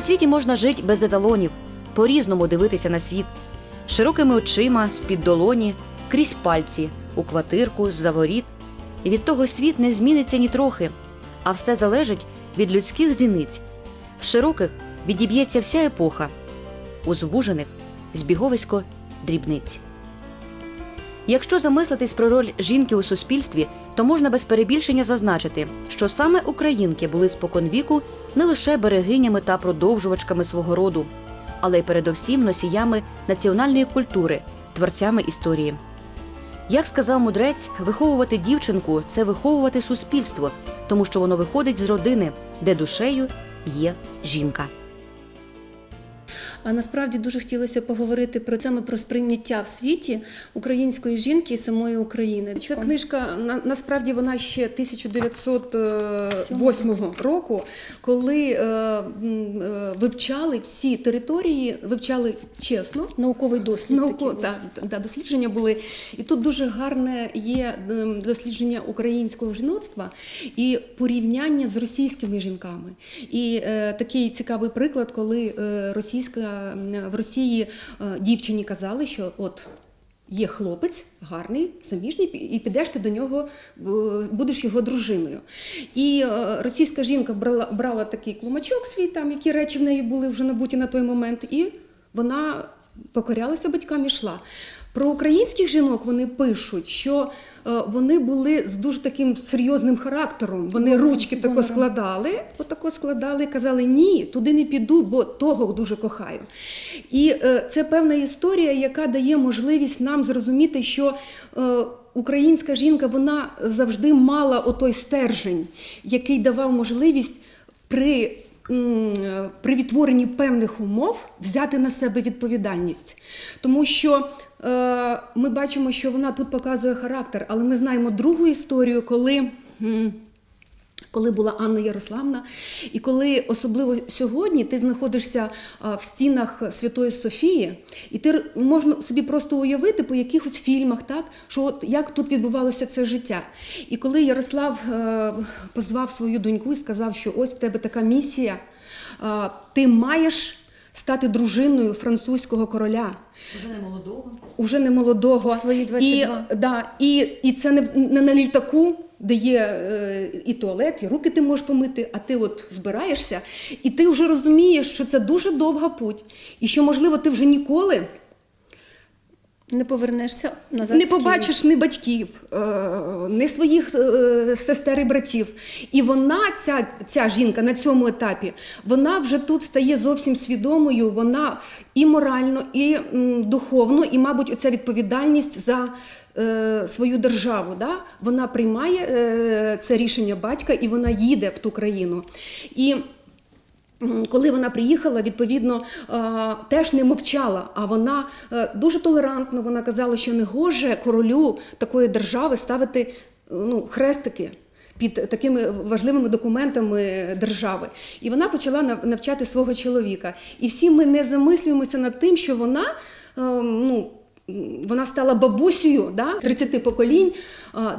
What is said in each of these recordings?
Світі можна жити без еталонів, по-різному дивитися на світ, широкими очима, з-під долоні, крізь пальці, у квартирку, з-за воріт. І від того світ не зміниться ні трохи, а все залежить від людських зіниць. В широких відіб'ється вся епоха, у звужених збіговисько дрібниць. Якщо замислитись про роль жінки у суспільстві, то можна без перебільшення зазначити, що саме українки були споконвіку не лише берегинями та продовжувачками свого роду, але й передовсім носіями національної культури, творцями історії. Як сказав мудрець, виховувати дівчинку це виховувати суспільство, тому що воно виходить з родини, де душею є жінка. А насправді дуже хотілося поговорити про це про сприйняття в світі української жінки і самої України. Ця книжка на, насправді вона ще 1908 року, коли е, е, вивчали всі території, вивчали чесно. науковий дослід. Науко, да, да, дослідження були. І тут дуже гарне є дослідження українського жіноцтва і порівняння з російськими жінками. І е, такий цікавий приклад, коли е, російська в Росії е, дівчині казали, що от. Є хлопець гарний, заміжний, і підеш ти до нього, е, будеш його дружиною. І е, російська жінка брала, брала такий клумачок свій, там, які речі в неї були вже набуті на той момент, і вона покорялася батькам і йшла. Про українських жінок вони пишуть, що е, вони були з дуже таким серйозним характером. Вони ручки тако складали, отако складали і казали: ні, туди не піду, бо того дуже кохаю. І е, це певна історія, яка дає можливість нам зрозуміти, що е, українська жінка вона завжди мала отой стержень, який давав можливість при при відтворенні певних умов взяти на себе відповідальність. Тому що ми бачимо, що вона тут показує характер, але ми знаємо другу історію, коли. коли була Анна Ярославна, і коли особливо сьогодні ти знаходишся в стінах Святої Софії, і ти можна собі просто уявити по якихось фільмах, так що от як тут відбувалося це життя. І коли Ярослав е, позвав свою доньку і сказав, що ось в тебе така місія, ти маєш стати дружиною французького короля Вже не молодого. уже не молодого. Свої 22. І, да, і, і це не, не на літаку, де є е, і туалет, і руки ти можеш помити, а ти от збираєшся, і ти вже розумієш, що це дуже довга путь, і що, можливо, ти вже ніколи Не повернешся назад. не побачиш ні батьків, е, ні своїх е, сестер і братів. І вона, ця, ця жінка на цьому етапі, вона вже тут стає зовсім свідомою. Вона і морально, і духовно, і, мабуть, оця відповідальність за е, свою державу. Да? Вона приймає е, це рішення батька і вона їде в ту країну. І Коли вона приїхала, відповідно, е, теж не мовчала, а вона е, дуже толерантно вона казала, що не гоже королю такої держави ставити е, ну, хрестики під такими важливими документами держави. І вона почала навчати свого чоловіка. І всі ми не замислюємося над тим, що вона. е, ну, вона стала бабусею да, 30 поколінь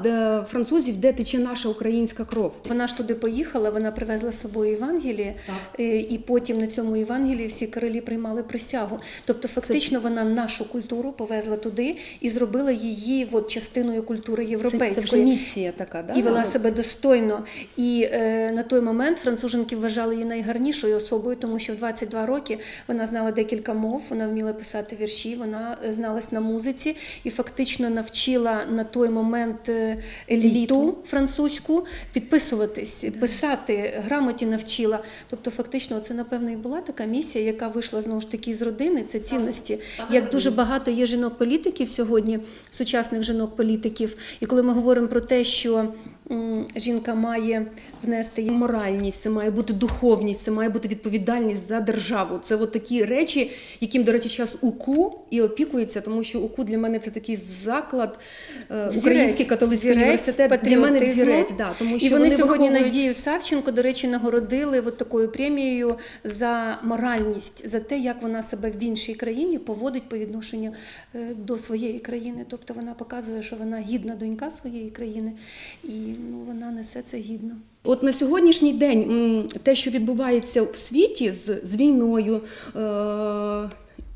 де, французів, де тече наша українська кров. Вона ж туди поїхала, вона привезла з собою Євангеліє, е, і потім на цьому Євангелії всі королі приймали присягу. Тобто, фактично, вона нашу культуру повезла туди і зробила її от, частиною культури Це, це європейської. вже місія така, да? і вела себе достойно. І е, на той момент француженки вважали її найгарнішою особою, тому що в 22 роки вона знала декілька мов, вона вміла писати вірші, вона е, зналась на музиці і фактично навчила на той момент е, еліту, Еліту. французьку підписуватись, писати, грамоті навчила. Тобто, фактично, це напевно і була така місія, яка вийшла знову ж таки з родини. Це цінності. Як дуже багато є жінок-політиків сьогодні, сучасних жінок-політиків. І коли ми говоримо про те, що жінка має внести Моральність, це має бути духовність, це має бути відповідальність за державу. Це от такі речі, яким, до речі, зараз УКУ і опікується, тому що УКУ для мене це такий заклад, е, Український католицький університет. Для мене взірець, да, тому що і вони, сьогодні виховують- Надію Савченко, до речі, нагородили от такою премією за моральність, за те, як вона себе в іншій країні поводить по відношенню е, до своєї країни. Тобто вона показує, що вона гідна донька своєї країни. І ну, вона несе це гідно. От на сьогоднішній день те, що відбувається в світі з, з війною, е-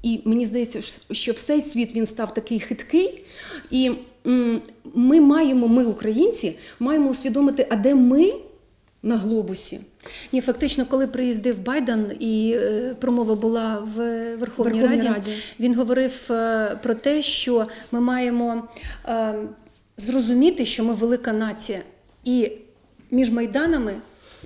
і мені здається, що всей світ він став такий хиткий. І ми маємо, ми, українці, маємо усвідомити, а де ми на глобусі. Ні, фактично, коли приїздив Байден і е, промова була в Верховній, Верховній Раді, Раді. він говорив е, про те, що ми маємо е, зрозуміти, що ми велика нація. І між майданами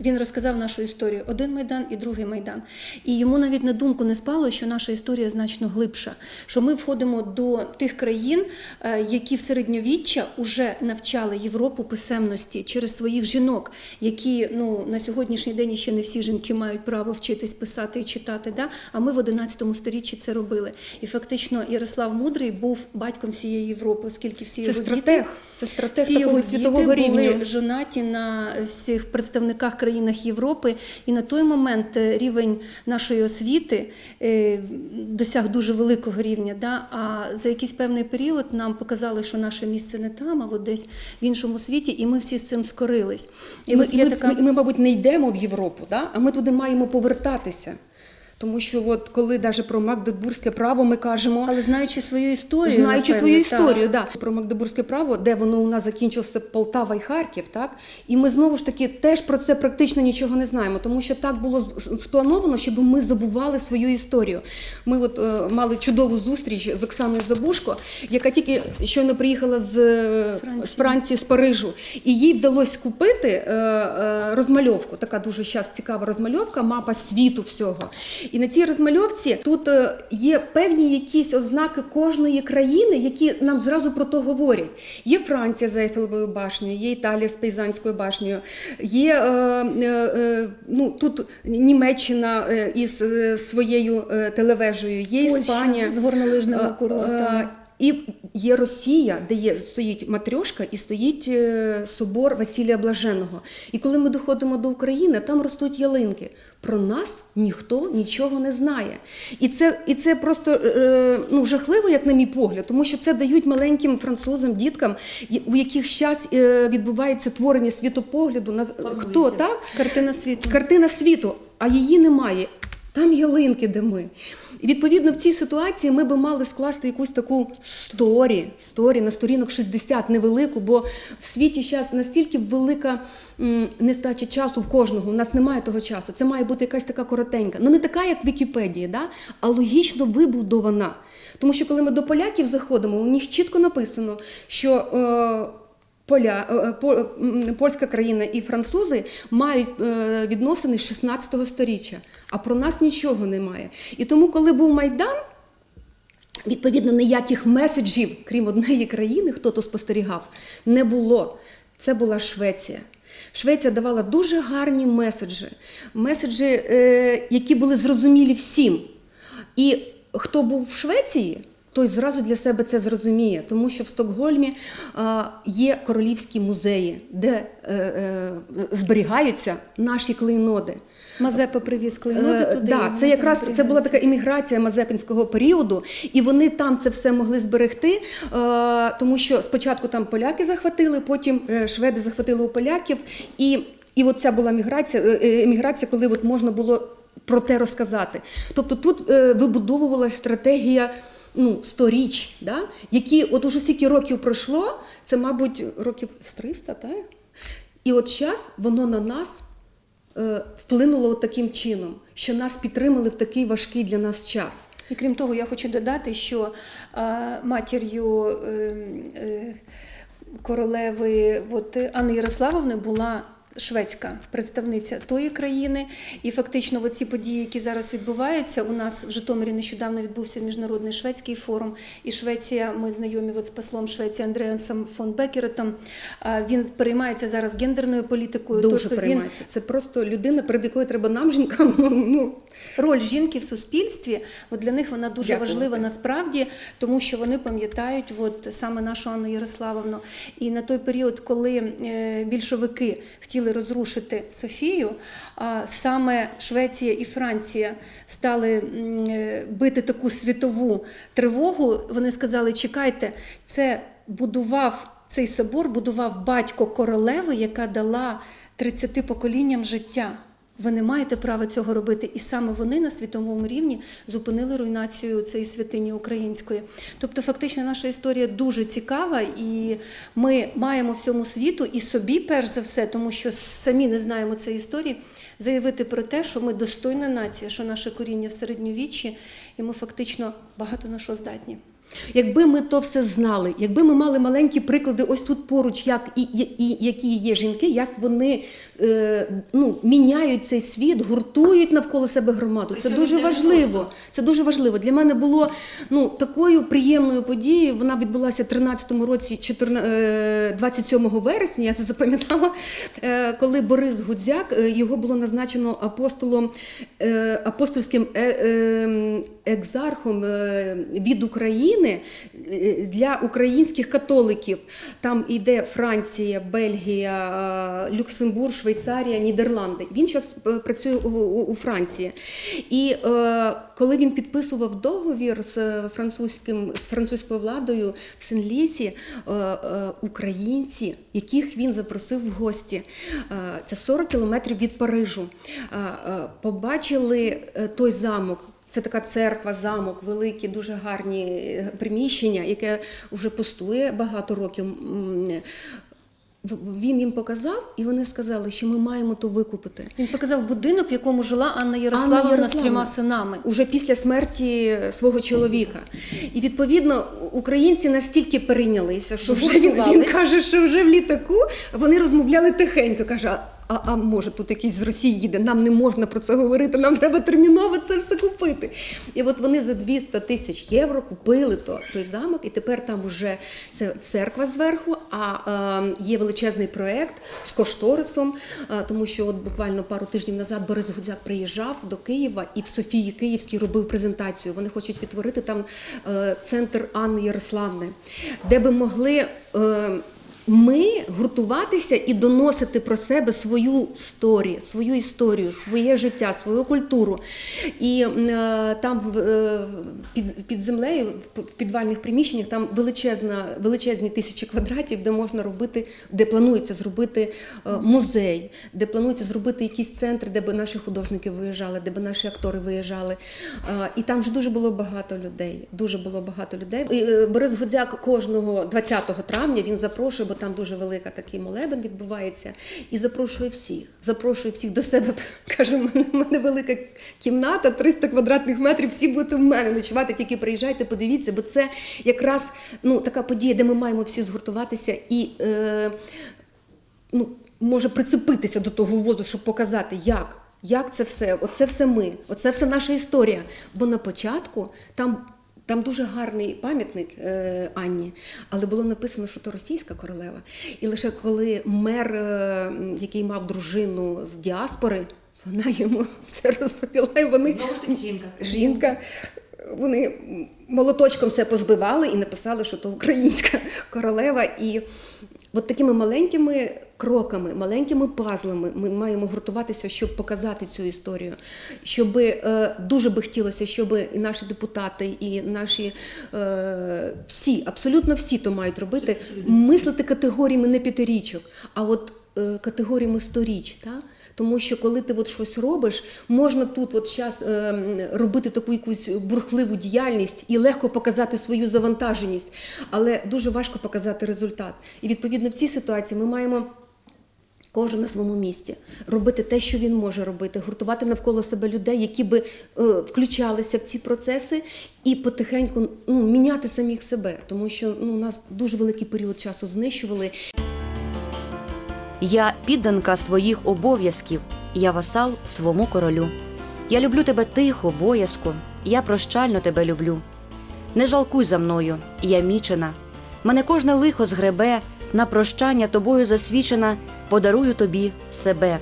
він розказав нашу історію: один майдан і другий майдан. І йому навіть на думку не спало, що наша історія значно глибша, що ми входимо до тих країн, е, які в середньовіччя вже навчали Європу писемності через своїх жінок, які ну на сьогоднішній день ще не всі жінки мають право вчитись писати і читати. Да? А ми в 11 сторіччі це робили. І фактично Ярослав Мудрий був батьком всієї Європи, оскільки всі Це його стратег, діти. це стратег Всі його світового діти рівня. були жонаті на всіх представниках країнах Європи, і на той момент е, рівень нашої освіти е, досяг дуже великого рівня. Да? А за якийсь певний період нам показали, що наше місце не там, а от десь в іншому світі, і ми всі з цим скорились. І ми, і ми, така- ми, ми, мабуть, не йдемо в Європу, да? а ми туди маємо повертатися. Тому що, от, коли навіть про Магдебурзьке право ми кажемо, Але знаючи свою історію, знаючи напевне, свою так. історію, да. про Магдебурзьке право, де воно у нас закінчилося Полтава і Харків, так? І ми знову ж таки теж про це практично нічого не знаємо, тому що так було сплановано, щоб ми забували свою історію. Ми от е, мали чудову зустріч з Оксаною Забушко, яка тільки щойно приїхала з е, Франції. з Франції, з Парижу, і їй вдалося купити е, е, розмальовку. Така дуже зараз цікава розмальовка, мапа світу всього. І на цій розмальовці тут е, є певні якісь ознаки кожної країни, які нам зразу про то говорять. Є Франція з Ейфелевою башнею, є Італія з Пейзанською башнею, є е, е, е, ну, тут Німеччина е, із своєю телевежею, є Польща Іспанія з горнолижними курортами. Е, І є Росія, де є стоїть матрьошка і стоїть е, собор Василія Блаженого. І коли ми доходимо до України, там ростуть ялинки. Про нас ніхто нічого не знає. І це, і це просто е, ну, жахливо, як на мій погляд, тому що це дають маленьким французам, діткам, у яких зараз відбувається творення світопогляду на хто так? Картина світу. Картина світу, а її немає. Там ялинки, де ми. І відповідно в цій ситуації ми би мали скласти якусь таку сторі, сторі на сторінок 60 невелику, бо в світі зараз настільки велика нестача часу в кожного. У нас немає того часу. Це має бути якась така коротенька. Ну не така, як в Вікіпедії, да? а логічно вибудована. Тому що коли ми до поляків заходимо, у них чітко написано, що. Е, Поля, е, е, польська країна і французи мають е, відносини з 16 століття, а про нас нічого немає. І тому, коли був Майдан, відповідно ніяких меседжів, крім однієї країни, хто то спостерігав, не було. Це була Швеція. Швеція давала дуже гарні меседжі, меседжі, які були зрозумілі всім. І хто був в Швеції, той зразу для себе це зрозуміє, тому що в Стокгольмі є королівські музеї, де е, е, зберігаються наші клейноди. Мазепа привіз клейноди Е, туди. да, це якраз це була така імміграція мазепінського періоду, і вони там це все могли зберегти, тому що спочатку там поляки захватили, потім шведи захватили у поляків, і, і от ця була міграція, еміграція, коли от можна було про те розказати. Тобто тут вибудовувалася стратегія. Ну, сторіч, да? які от уже скільки років пройшло, це, мабуть, років з 300, так? І от зараз воно на нас е, вплинуло от таким чином, що нас підтримали в такий важкий для нас час. І крім того, я хочу додати, що е, матір'ю е, е, королеви от, Анни Ярославовни була. Шведська представниця тої країни, і фактично ці події, які зараз відбуваються, у нас в Житомирі нещодавно відбувся міжнародний шведський форум. І Швеція, ми знайомі от з послом Швеції Андреасом фон Бекеретом. Він переймається зараз гендерною політикою. Дуже тобто він. Це просто людина, перед якою треба нам, жінкам. Ну, Роль жінки в суспільстві, от для них вона дуже Дякувати. важлива насправді, тому що вони пам'ятають от саме нашу Анну Ярославовну. І на той період, коли е, більшовики хотіли розрушити Софію, саме Швеція і Франція стали е, бити таку світову тривогу. Вони сказали: чекайте, це будував цей собор будував батько королеви, яка дала 30 поколінням життя. Ви не маєте права цього робити, і саме вони на світовому рівні зупинили руйнацію цієї святині української. Тобто, фактично, наша історія дуже цікава, і ми маємо всьому світу і собі, перш за все, тому що самі не знаємо цієї історії, заявити про те, що ми достойна нація, що наше коріння в середньовіччі, і ми фактично багато на що здатні. Якби ми то все знали, якби ми мали маленькі приклади ось тут поруч, як і, і, і які є жінки, як вони е, ну, міняють цей світ, гуртують навколо себе громаду. Це дуже важливо. Це дуже важливо. Для мене було ну, такою приємною подією. Вона відбулася в 13-му році, 14, е, 27 вересня. Я це запам'ятала, е, коли Борис Гудзяк е, його було назначено апостолом е, апостольським е, е, екзархом е, від України е, для українських католиків. Там йде Франція, Бельгія, е, Люксембург, Швейцарія, Нідерланди. Він зараз працює у, Франції. І е, коли він підписував договір з е, французьким з французькою владою в Сен-Лісі, е, е, українці, яких він запросив в гості, е, це 40 кілометрів від Парижу, е, е, побачили е, той замок. Це така церква, замок, великі, дуже гарні е, приміщення, яке вже пустує багато років. Він їм показав, і вони сказали, що ми маємо то викупити. Він показав будинок, в якому жила Анна Ярославовна з трьома синами. уже після смерті свого чоловіка. І відповідно українці настільки перейнялися, що вже він, він каже, що вже в літаку вони розмовляли тихенько. каже. А, а може тут якийсь з Росії їде? Нам не можна про це говорити, нам треба терміново це все купити. І от вони за 200 тисяч євро купили то, той замок, і тепер там вже це церква зверху, а е, є величезний проект з кошторисом, е, тому що от буквально пару тижнів назад Борис Гудзяк приїжджав до Києва і в Софії Київській робив презентацію. Вони хочуть відтворити там е, центр Анни Ярославни, де би могли. Е, ми гуртуватися і доносити про себе свою історію, свою історію, своє життя, свою культуру. І е, там е, під, під землею, в підвальних приміщеннях, там величезна, величезні тисячі квадратів, де можна робити, де планується зробити е, музей, де планується зробити якісь центри, де би наші художники виїжджали, де би наші актори виїжджали. Е, І там ж дуже було багато людей. Дуже було багато людей. І, е, Борис Гудзяк кожного 20 травня він запрошує, бо там дуже велика такий молебен відбувається, і запрошує всіх. Запрошує всіх до себе. Каже, в мене, в мене велика кімната, 300 квадратних метрів. Всі будете в мене ночувати. Тільки приїжджайте, подивіться, бо це якраз ну така подія, де ми маємо всі згуртуватися і. Е, ну, може прицепитися до того возу, щоб показати, як. Як це все? Оце все ми, оце все наша історія. Бо на початку там, там дуже гарний пам'ятник е, Анні, але було написано, що то російська королева. І лише коли мер, е, який мав дружину з діаспори, вона йому все розповіла, і вони Знову ж таки жінка. жінка. Вони молоточком все позбивали і написали, що то українська королева. І от такими маленькими кроками, маленькими пазлами ми маємо гуртуватися, щоб показати цю історію. Щоб е, дуже би хотілося, щоб і наші депутати, і наші е, всі, абсолютно всі то мають робити, мислити категоріями не п'ятирічок, а от категоріями сторіч. Та? Тому що коли ти от щось робиш, можна тут от зараз е, робити таку якусь бурхливу діяльність і легко показати свою завантаженість, але дуже важко показати результат. І відповідно в цій ситуації ми маємо. Кожен на своєму місці робити те, що він може робити, гуртувати навколо себе людей, які би е, включалися в ці процеси, і потихеньку ну, міняти самих себе, тому що ну, нас дуже великий період часу знищували. Я підданка своїх обов'язків, я васал свому королю. Я люблю тебе тихо, боязко, я прощально тебе люблю. Не жалкуй за мною, я мічена. Мене кожне лихо згребе, на прощання тобою засвічена, подарую тобі себе.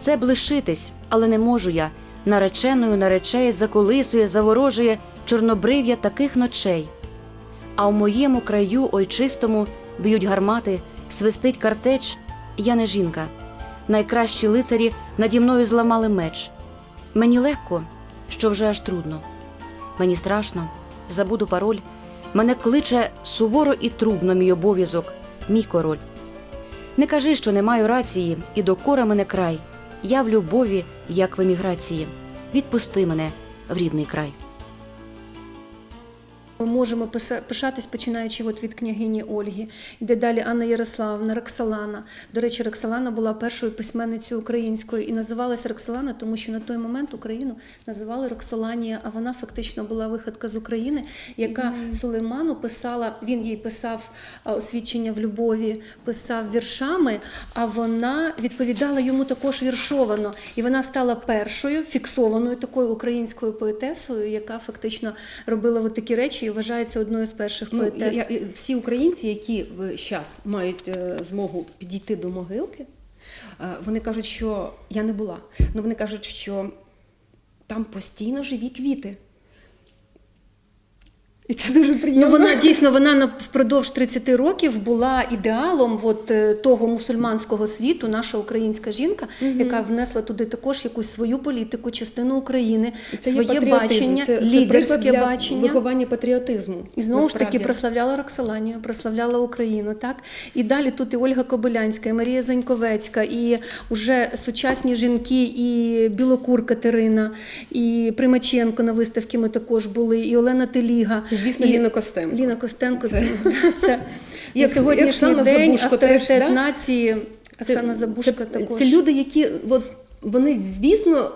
Це б лишитись, але не можу я. Нареченою наречей заколисує, заворожує чорнобрив'я таких ночей. А в моєму краю ойчистому б'ють гармати, свистить картеч. Я не жінка. Найкращі лицарі наді мною зламали меч. Мені легко, що вже аж трудно. Мені страшно, забуду пароль. Мене кличе суворо і трубно мій обов'язок. мій король. Не кажи, що не маю рації, і докора мене край. Я в любові, як в еміграції. Відпусти мене в рідний край. Ми можемо пишатись, починаючи от від княгині Ольги, йде далі Анна Ярославна, Роксолана. До речі, Роксолана була першою письменницею українською і називалася Роксолана, тому що на той момент Україну називали Роксоланія, а вона фактично була виходка з України, яка Сулейману писала. Він їй писав освідчення в любові, писав віршами, а вона відповідала йому також віршовано. І вона стала першою фіксованою такою українською поетесою, яка фактично робила от такі речі і вважається одною з перших Ну, поетес. я, я- всі українці, які зараз мають е, змогу підійти до могилки, е, вони кажуть, що я не була. Ну вони кажуть, що там постійно живі квіти. І це дуже приємно. Ну, вона дійсно вона на- впродовж 30 років була ідеалом от, е, того мусульманського світу, наша українська жінка, яка внесла туди також якусь свою політику, частину України, це своє бачення, це, це лідерське для бачення. виховання патріотизму. І знову ж таки прославляла Роксоланію, прославляла Україну. Так і далі тут і Ольга Кобилянська, і Марія Заньковецька, і вже сучасні жінки, і Білокур Катерина, і Примаченко на виставці ми також були, і Олена Теліга. Звісно, і Ліна Костенко. Ліна Костенко це, Це- це, на сьогоднішній день Забушко авторитет теж, да? нації. Це- Оксана Забушка це, також. Це люди, які от, вони, звісно,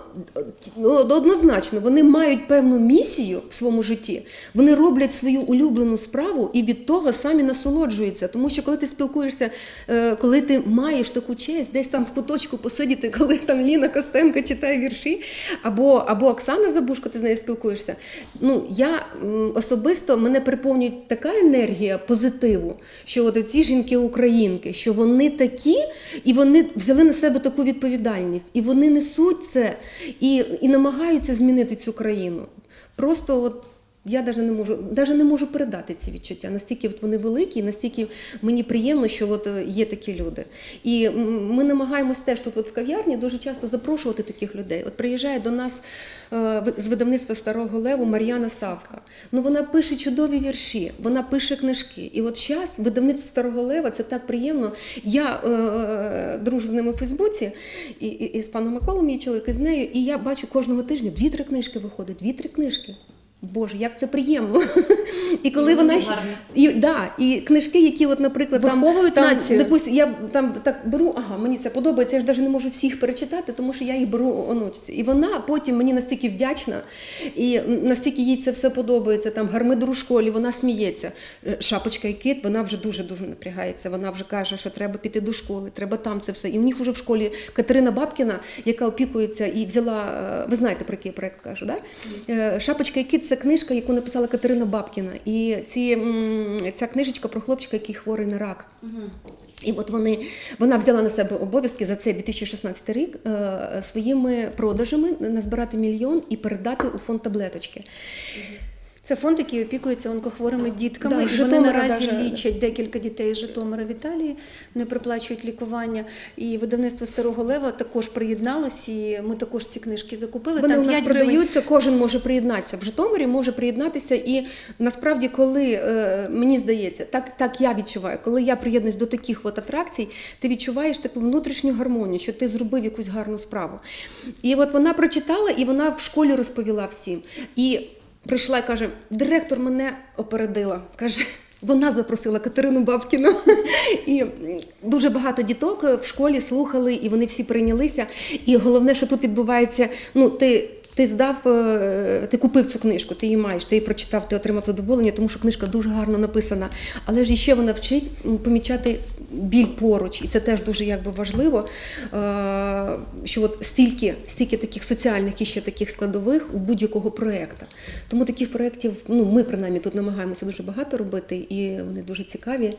ну, однозначно, вони мають певну місію в своєму житті. Вони роблять свою улюблену справу і від того самі насолоджуються. Тому що коли ти спілкуєшся, е, коли ти маєш таку честь, десь там в куточку посидіти, коли там Ліна Костенко читає вірші, або, або Оксана Забушко, ти з нею спілкуєшся. Ну, я особисто мене переповнює така енергія позитиву, що от ці жінки-українки, що вони такі, і вони взяли на себе таку відповідальність, і вони несуть це і, і намагаються змінити цю країну. Просто от. Я навіть не можу, даже не можу передати ці відчуття. Настільки от вони великі, настільки мені приємно, що от е, є такі люди. І ми намагаємось теж тут, от в кав'ярні, дуже часто запрошувати таких людей. От приїжджає до нас е, з видавництва Старого Леву Мар'яна Савка. Ну вона пише чудові вірші, вона пише книжки. І от зараз видавництво Старого Лева це так приємно. Я е, дружу з ними в Фейсбуці і, і, і з паном Миколом, мій чоловік, і з нею, і я бачу кожного тижня дві-три книжки виходить, дві-три книжки. Боже, як це приємно. І коли І вона ще- і, да, і книжки, які, от, наприклад, там, там націю. я там так беру, ага, мені це подобається, я ж навіть не можу всіх перечитати, тому що я їх беру онучці. І вона потім мені настільки вдячна, і настільки їй це все подобається. Там гармидер у школі, вона сміється. Е, Шапочка і кит, вона вже дуже дуже напрягається. Вона вже каже, що треба піти до школи, треба там це все. І в них вже в школі Катерина Бабкіна, яка опікується і взяла. е, Ви знаєте, про який проект кажу, да? Е, Шапочка і кит це книжка, яку написала Катерина Бабкіна. І ці, ця книжечка про хлопчика, який хворий на рак. І от вони, вона взяла на себе обов'язки за цей 2016 рік е, своїми продажами назбирати мільйон і передати у фонд таблеточки. Це фонд, який опікується онкохворими дітками. Да, і вони наразі даже- лічать декілька дітей з Житомира в Італії. Вони проплачують лікування. І видавництво Старого Лева також приєдналось, і ми також ці книжки закупили. Вони Там у нас 5 гривень. продаються, кожен може приєднатися. В Житомирі може приєднатися. І насправді, коли е, мені здається, так, так я відчуваю, коли я приєднуюсь до таких от атракцій, ти відчуваєш таку внутрішню гармонію, що ти зробив якусь гарну справу. І от вона прочитала, і вона в школі розповіла всім. І прийшла і каже: директор мене опередила. каже. Вона запросила Катерину Бабкіну. І дуже багато діток в школі слухали, і вони всі прийнялися. І головне, що тут відбувається, ну ти. Ти здав, е, ти купив цю книжку, ти її маєш, ти її прочитав, ти отримав задоволення, тому що книжка дуже гарно написана. Але ж іще вона вчить помічати біль поруч, і це теж дуже якби важливо. е, Що от стільки, стільки таких соціальних і ще таких складових у будь-якого проєкту. Тому таких проєктів, ну ми принаймні тут намагаємося дуже багато робити, і вони дуже цікаві.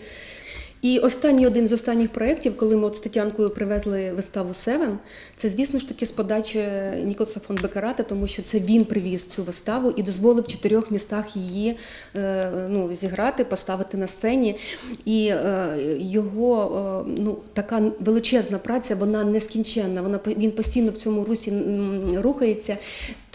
І останній один з останніх проєктів, коли ми от з Тетянкою привезли виставу Севен, це, звісно ж таки, з подачі Ніколаса фон Бекарата, тому що це він привіз цю виставу і дозволив в чотирьох містах її е, ну, зіграти, поставити на сцені. І е, його е, ну, така величезна праця, вона нескінченна. Вона, він постійно в цьому русі рухається.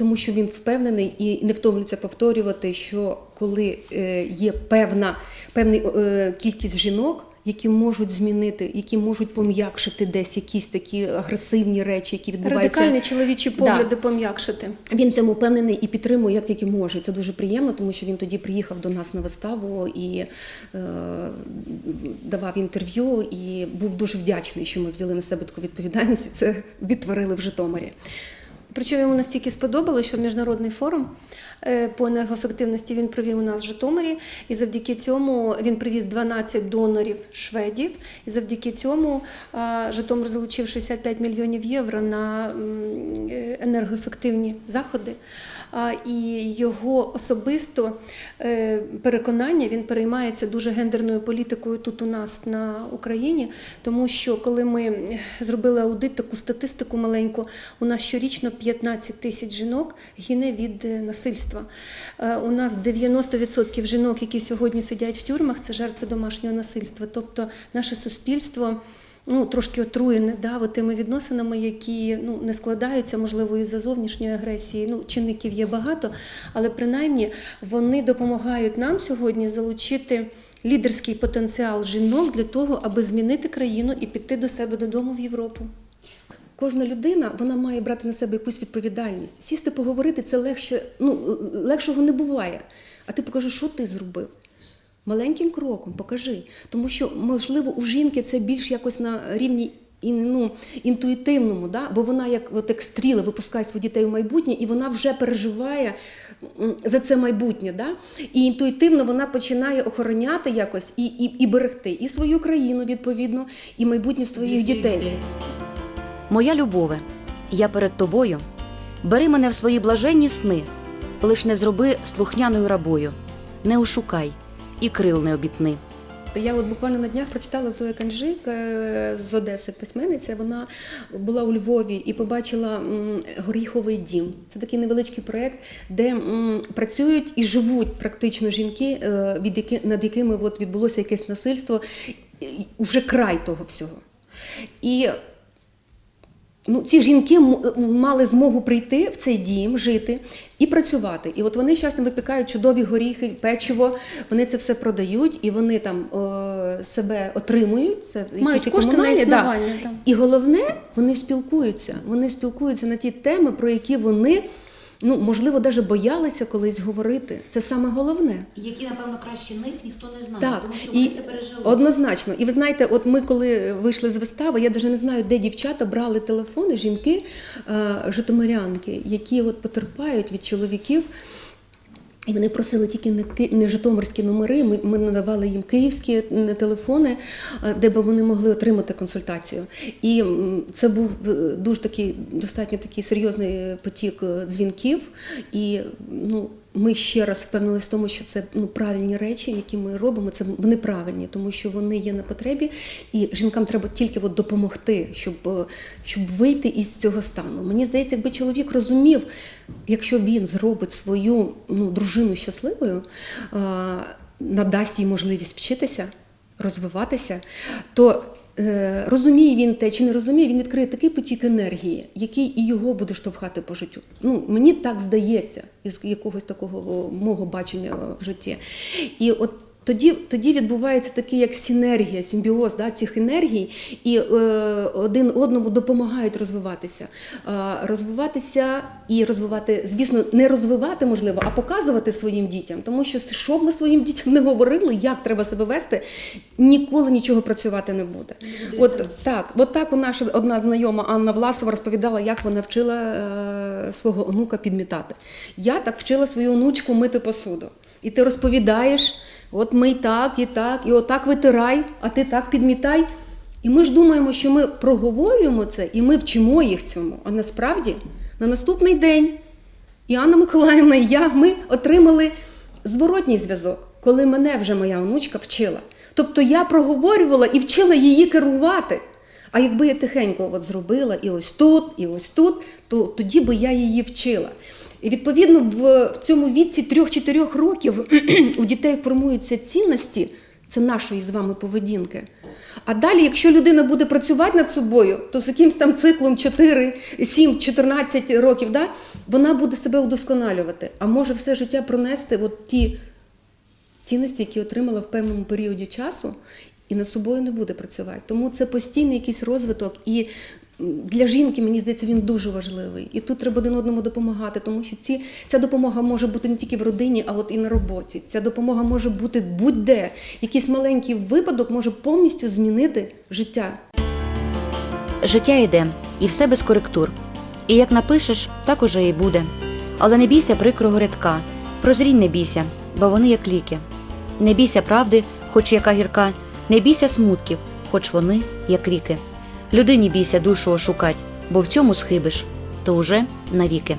Тому що він впевнений і не втомлюється повторювати, що коли е, є певна певна е, кількість жінок. Які можуть змінити, які можуть пом'якшити десь якісь такі агресивні речі, які відбуваються. Радикальні чоловічі Да. погляди пом'якшити. Він цьому впевнений і підтримує, як тільки може. Це дуже приємно, тому що він тоді приїхав до нас на виставу і е, давав інтерв'ю, і був дуже вдячний, що ми взяли на себе таку відповідальність. і Це відтворили в Житомирі. Причому йому настільки сподобалося, що міжнародний форум е, по енергоефективності він провів у нас в Житомирі, і завдяки цьому він привіз 12 донорів шведів. І завдяки цьому Житомир залучив 65 мільйонів євро на е, енергоефективні заходи. А, І його особисто е, переконання він переймається дуже гендерною політикою тут у нас на Україні, тому що коли ми зробили аудит, таку статистику маленьку, у нас щорічно 15 тисяч жінок гине від е, насильства. Е, У нас 90% жінок, які сьогодні сидять в тюрмах, це жертви домашнього насильства. Тобто наше суспільство. Ну, трошки отруєне да, тими відносинами, які ну, не складаються, можливо, із-за зовнішньої агресії. Ну, чинників є багато, але принаймні вони допомагають нам сьогодні залучити лідерський потенціал жінок для того, аби змінити країну і піти до себе додому в Європу. Кожна людина вона має брати на себе якусь відповідальність. Сісти поговорити це легше, ну легшого не буває. А ти покажи, що ти зробив. Маленьким кроком покажи. Тому що, можливо, у жінки це більш якось на рівні і, ну, інтуїтивному, да? бо вона як, от, як стріли випускає своїх дітей у майбутнє, і вона вже переживає за це майбутнє. Да? І інтуїтивно вона починає охороняти якось і, і, і берегти і свою країну, відповідно, і майбутнє своїх дітей. Моя любове, я перед тобою. Бери мене в свої блаженні сни, лиш не зроби слухняною рабою, не ошукай і крил не обітни. Я от буквально на днях прочитала Зоя Канжик е, з Одеси, письменниця. Вона була у Львові і побачила горіховий дім. Це такий невеличкий проєкт, де працюють і живуть практично жінки, е, над якими от відбулося якесь насильство, і вже край того всього. І Ну, ці жінки мали змогу прийти в цей дім, жити і працювати. І от вони зараз випікають чудові горіхи, печиво, вони це все продають, і вони там о, себе отримують. Це Мають кошти на існування. да. І головне, вони спілкуються. Вони спілкуються на ті теми, про які вони, ну, можливо, навіть боялися колись говорити. Це саме головне. Які, напевно, краще них ніхто не знає, Так, і однозначно. І ви знаєте, от ми коли вийшли з вистави, я навіть не знаю, де дівчата брали телефони, жінки, е, житомирянки, які от потерпають від чоловіків. І вони просили тільки не, не житомирські номери. Ми, ми надавали їм київські телефони, е, де б вони могли отримати консультацію. І це був е, дуже такий достатньо такий серйозний потік е, дзвінків. І ну, ми ще раз впевнилися в тому, що це ну, правильні речі, які ми робимо. Це вони правильні, тому що вони є на потребі, і жінкам треба тільки от допомогти, щоб, е, щоб вийти із цього стану. Мені здається, якби чоловік розумів, якщо він зробить свою ну, дружину щасливою, надасть їй можливість вчитися, розвиватися, то розуміє він те чи не розуміє, він відкриє такий потік енергії, який і його буде штовхати по життю. Ну, мені так здається, із якогось такого мого бачення в житті. І от тоді, тоді відбувається такий як синергія, симбіоз да, цих енергій, і е, один одному допомагають розвиватися. Е, розвиватися і розвивати, звісно, не розвивати можливо, а показувати своїм дітям. Тому що що б ми своїм дітям не говорили, як треба себе вести, ніколи нічого працювати не буде. От так, от так у наша одна знайома Анна Власова розповідала, як вона вчила е, свого онука підмітати. Я так вчила свою онучку мити посуду. І ти розповідаєш. От ми і так, і так, і отак витирай, а ти так підмітай. І ми ж думаємо, що ми проговорюємо це і ми вчимо їх цьому. А насправді на наступний день і Анна Миколаївна, і я ми отримали зворотній зв'язок, коли мене вже моя онучка вчила. Тобто я проговорювала і вчила її керувати. А якби я тихенько от зробила і ось тут, і ось тут, то тоді би я її вчила. І відповідно в, цьому віці 3-4 років у дітей формуються цінності. Це нашої з вами поведінки. А далі, якщо людина буде працювати над собою, то з якимсь там циклом 4, 7, 14 років, да, вона буде себе удосконалювати, а може все життя пронести от ті цінності, які отримала в певному періоді часу, і над собою не буде працювати. Тому це постійний якийсь розвиток. І для жінки, мені здається, він дуже важливий. І тут треба один одному допомагати, тому що ці, ця допомога може бути не тільки в родині, а от і на роботі. Ця допомога може бути будь-де. Якийсь маленький випадок може повністю змінити життя. Життя йде, і все без коректур. І як напишеш, так уже і буде. Але не бійся прикрого рядка, прозрінь не бійся, бо вони як ліки. Не бійся правди, хоч яка гірка, не бійся смутків, хоч вони як ріки. Людині бійся душу ошукать, бо в цьому схибиш, то уже навіки.